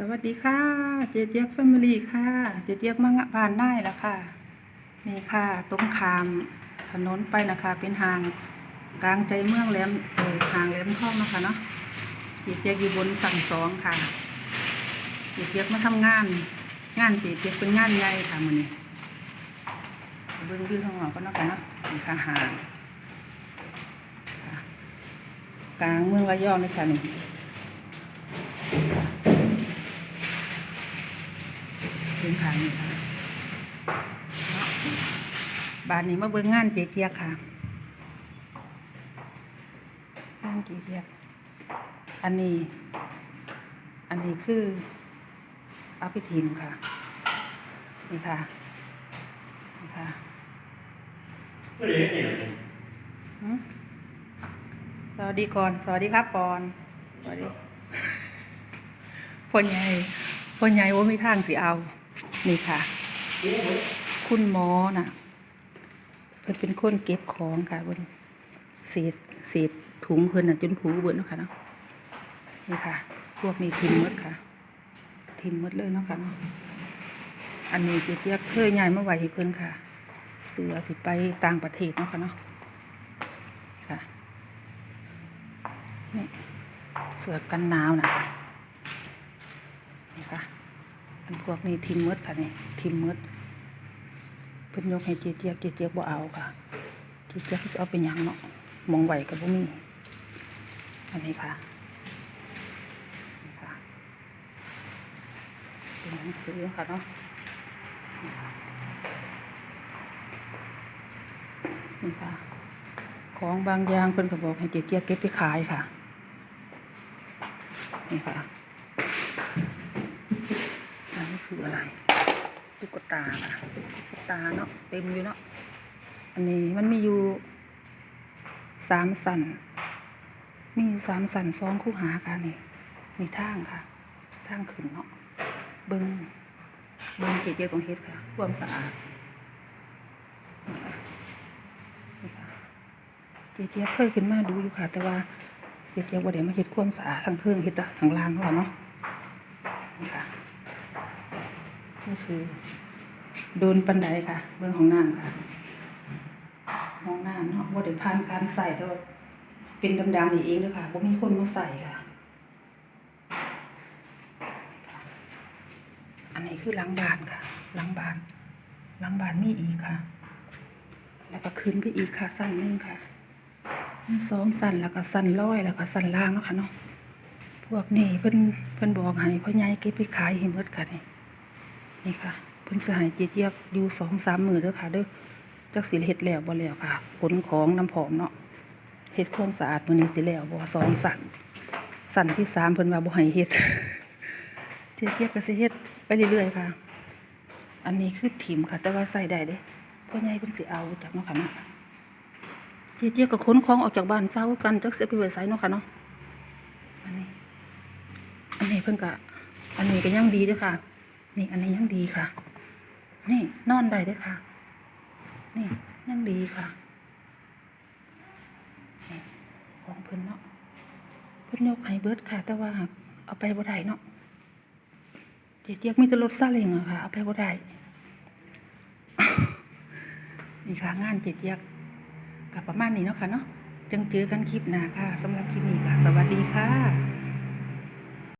สวัสดีค่ะ เจเจี๊ยบแฟมิลี่ค่ะ เจเจี๊ยบมางะบานได้แล้วค่ะ นี่ค่ะ ตรงขามถนนไปนะคะ เป็นห่างกลางใจเมืองแหลมเออห่างแหลมทองนะคะเนาะ เจเจี๊ยบอยู่บนสั่งสองค่ะ เจเจี๊ยบมาทำงาน งานเจเจี๊ยบเป็นงานใหญ่ค่ะมื้อนี้เบิ่งวิวข้างนอกก็นาะค่ะเนาะนี่ค่ะห่างกลางเมืองระยองเลยค่ะนี่ ถึงขายนี่ค่ะเนาะบานนี้มาเบิ่งงานเจเจียกค่ะงานเจเจียกอันนี้ อันนี้คือเอาไปทิมค่ะ นี่ค่ะ นี่ค่ะ Vad är det egentligen? หืมสวัสดีก่อน สวัสดีครับปอน สวัสดีพ่อใหญ่พ่อใหญ่ว่ามีทางสิเอา นี่ค่ะ คุณหมอน่ะเพิ่นเป็นคนเก็บของค่ะเพิ่นเศษเศษถุงเพิ่นน่ะจนผูเบิดเนาะค่ะเนาะนี่ค่ะ พวกนี้ทิมมดค่ะ ทิมมดเลยเนาะค่ะเนาะอันนี้เจี๊ยบเคยย้ายมาไว้ให้เพิ่นค่ะ เสือสิไปต่างประเทศเนาะค่ะเนาะค่ะนี่เสือกันหนาวนะคะ่ะ พวกนี้ทิมหมดค่ะนี่ทิมหมดเพิ่นยกให้เจี๊ยบเจี๊ยบเจี๊ยบบ่เอาค่ะเจี๊ยบเจี๊ยบสิเอาเป็นยังเนาะมองไหวกับบ่มีอันนี้ค่ะนี่ค่ะเป็นหนังสือค่ะเนาะนี่ค่ะนี่ค่ะ ของบางอย่างเพิ่นก็บอกให้เจี๊ยบเจี๊ยบเก็บไปขายค่ะนี่ค่ะ คืออะไรตุ๊กตาค่ะตุ๊กตาเนาะเต็มอยู่เนาะอันนี้มันมีอยู่สามสันมีสามสันสองคู่หาค่ะนี่มีทางค่ะทางขึ้นเนาะเบิ้งเบิ้งเกจเจียตรงเฮ็ดค่ะความสะอาดนี่ค่ะนี่ค่ะเจเจียบเคยขึ้นมาดูอยู่ค่ะ แต่ว่าเจเจียบว่าเดี๋ยวมาเฮ็ดความสะอาดทางเทิงเฮ็ดต่ทางล่างเขาเนาะนี่ค่ะ นี่คือโดนปันไดค่ะ เบื้องของน้ำค่ะห้องน้ำเนาะว่าได้ผ่านการใส่แต่ว่าเป็นดำๆนี่เองเลยค่ะว่ามีคนมาใส่ค่ะ อันนี้คือล้างบานค่ะล้างบานล้างบานมีอีกค่ะ แล้วก็ขึ้นไปอีกค่ะสั้นนึงค่ะสองสั้นแล้วก็สั้นร้อยแล้วก็สั้นล่างเนาะค่ะเนาะพวกนี้เพิ่นเพิ่นบอกให้พ่อใหญ่เก็บไปขายให้หมดค่ะนี่ นี่ค่ะเพิ่นสห้เจ็ดเยียบอยู่สองสามมือเด้อค่ะเด้อจักสิเฮ็ดแล้วบ่แล้วค่ะขนของน้ำผอมเนาะเฮ็ดความสะอาดมื้อนี้สิแล้วบ่สองสั่นสั่นที่สามเพิ่นว่าบ่ให้เฮ็ดเจ็ดเยียบก็สิเฮ็ดไปเรื่อยๆค่ะ อันนี้คือถิ่มค่ะ แต่ว่าใส่ได้เด้พ่อใหญ่เพิ่นสิเอาจากเนาะค่ะเนาะเจ็ดเยียบก็ขนของออกจากบ้านเซากันจักเสิเอาไปไว้ไสเนาะค่ะเนาะอันนี้ อันนี้เพิ่นก็อันนี้ก็ยังดีด้อค่ะ นี่อันนี้ยังดีค่ะ นี่นอนได้ด้วยค่ะ นี่ยังดีค่ะของเพิ่นเนาะเพิ่นยกให้เบิร์ดค่ะ แต่ว่าเอาไปบ่ได้เนาะเจ๊เจี๊ยกมีแต่รถซาเล้งอะค่ะ เอาไปบ่ได้นี่ค่ะ งานเจ๊เจี๊ยกกับประมาณนี้เนาะค่ะเนาะจังเจอกันคลิปหน้าค่ะสำหรับคลิปนี้ค่ะ สวัสดีค่ะ